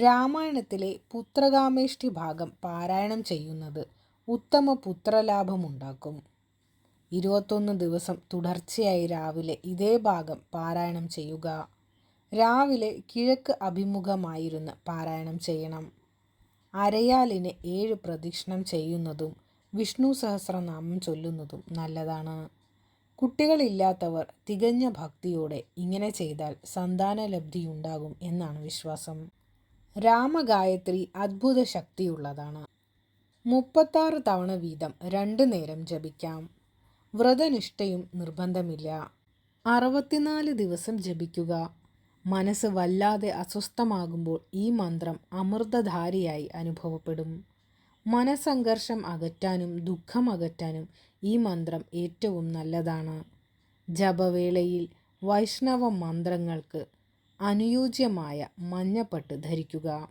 രാമായണത്തിലെ പുത്രകാമേഷ്ടി ഭാഗം പാരായണം ചെയ്യുന്നത് ഉത്തമ പുത്രലാഭമുണ്ടാക്കും. ഇരുപത്തൊന്ന് ദിവസം തുടർച്ചയായി രാവിലെ ഇതേ ഭാഗം പാരായണം ചെയ്യുക. രാവിലെ കിഴക്ക് അഭിമുഖമായിരുന്ന് പാരായണം ചെയ്യണം. അരയാലിന് ഏഴ് പ്രദക്ഷിണം ചെയ്യുന്നതും വിഷ്ണു സഹസ്രനാമം ചൊല്ലുന്നതും നല്ലതാണ്. കുട്ടികളില്ലാത്തവർ തികഞ്ഞ ഭക്തിയോടെ ഇങ്ങനെ ചെയ്താൽ സന്താനലബ്ധിയുണ്ടാകും എന്നാണ് വിശ്വാസം. രാമഗായത്രി അത്ഭുത ശക്തിയുള്ളതാണ് മുപ്പത്താറ് തവണ വീതം രണ്ട് നേരം ജപിക്കാം. വ്രതനിഷ്ഠയും നിർബന്ധമില്ല. അറുപത്തിനാല് ദിവസം ജപിക്കുക. മനസ്സ് വല്ലാതെ അസ്വസ്ഥമാകുമ്പോൾ ഈ മന്ത്രം അമൃതധാരിയായി അനുഭവപ്പെടും. മനസംഘർഷം അകറ്റാനും ദുഃഖം അകറ്റാനും ഈ മന്ത്രം ഏറ്റവും നല്ലതാണ്. ജപവേളയിൽ വൈഷ്ണവ മന്ത്രങ്ങൾക്ക് അനുയോജ്യമായ മഞ്ഞപ്പട്ട് ധരിക്കുക.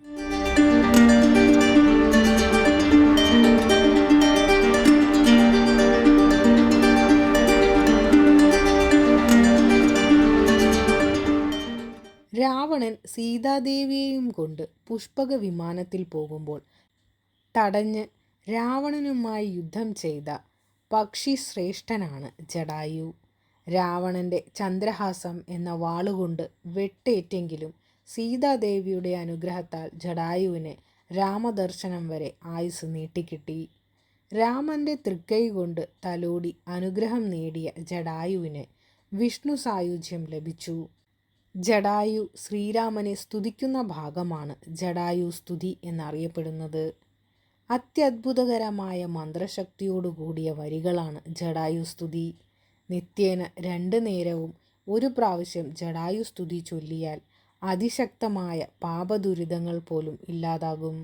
രാവണൻ സീതാദേവിയെയും കൊണ്ട് പുഷ്പക വിമാനത്തിൽ പോകുമ്പോൾ തടഞ്ഞ് രാവണനുമായി യുദ്ധം ചെയ്ത പക്ഷി ശ്രേഷ്ഠനാണ് ജടായു. രാവണന്റെ ചന്ദ്രഹാസം എന്ന വാളുകൊണ്ട് വെട്ടേറ്റെങ്കിലും സീതാദേവിയുടെ അനുഗ്രഹത്താൽ ജടായുവിന് രാമദർശനം വരെ ആയുസ് നീട്ടിക്കിട്ടി. രാമന്റെ തൃക്കൈ കൊണ്ട് തലോടി അനുഗ്രഹം നേടിയ ജടായുവിന് വിഷ്ണു സായുജ്യം ലഭിച്ചു. ജടായു ശ്രീരാമനെ സ്തുതിക്കുന്ന ഭാഗമാണ് ജടായു സ്തുതി എന്നറിയപ്പെടുന്നത്. അത്യത്ഭുതകരമായ മന്ത്രശക്തിയോടുകൂടിയ വരികളാണ് ജടായു സ്തുതി. നിത്യേന രണ്ട് നേരവും ഒരു പ്രാവശ്യം ജടായു സ്തുതി ചൊല്ലിയാൽ അതിശക്തമായ പാപദുരിതങ്ങൾ പോലും ഇല്ലാതാകും.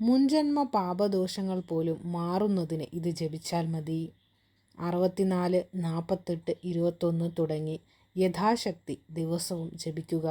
മുൻജന്മ പാപദോഷങ്ങൾ പോലും മാറുന്നതിന് ഇത് ജപിച്ചാൽ മതി. അറുപത്തിനാല് നാൽപ്പത്തെട്ട് ഇരുപത്തൊന്ന് തുടങ്ങി യഥാശക്തി ദിവസവും ജപിക്കുക.